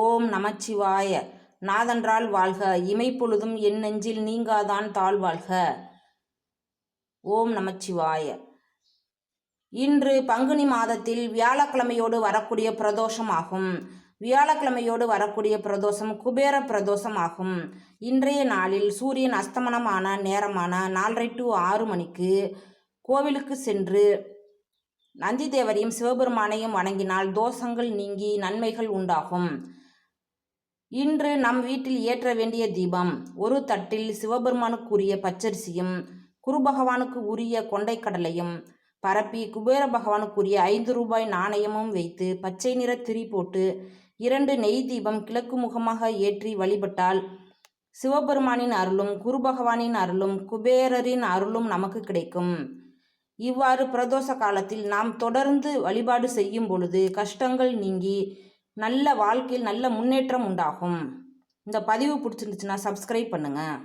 ஓம் நமச்சிவாய. நாதன்றால் வாழ்க. இமைப்பொழுதும் என் நெஞ்சில் நீங்காதான் தாழ்வாழ்க ஓம் நமச்சிவாய. இன்று பங்குனி மாதத்தில் வியாழக்கிழமையோடு வரக்கூடிய பிரதோஷம் ஆகும் வியாழக்கிழமையோடு வரக்கூடிய பிரதோஷம் குபேர பிரதோஷம் ஆகும் இன்றைய நாளில் சூரியன் அஸ்தமனமான நேரமான நாலரை டு ஆறு மணிக்கு கோவிலுக்கு சென்று நந்தி தேவரையும் சிவபெருமானையும் வணங்கினால் தோஷங்கள் நீங்கி நன்மைகள் உண்டாகும். இன்று நம் வீட்டில் ஏற்ற வேண்டிய தீபம் ஒரு தட்டில் சிவபெருமானுக்குரிய பச்சரிசியும் குரு பகவானுக்கு உரிய கொண்டைக்கடலையும் பரப்பி குபேர பகவானுக்குரிய ஐந்து ரூபாய் நாணயமும் வைத்து பச்சை நிற திரி போட்டு இரண்டு நெய் தீபம் கிழக்கு முகமாக ஏற்றி வழிபட்டால் சிவபெருமானின் அருளும் குரு பகவானின் அருளும் குபேரரின் அருளும் நமக்கு கிடைக்கும். இவ்வாறு பிரதோஷ காலத்தில் நாம் தொடர்ந்து வழிபாடு செய்யும் பொழுது கஷ்டங்கள் நீங்கி நல்ல வாழ்க்கையில் நல்ல முன்னேற்றம் உண்டாகும். இந்த பதிவு பிடிச்சிருந்துச்சுன்னா சப்ஸ்கிரைப் பண்ணுங்கள்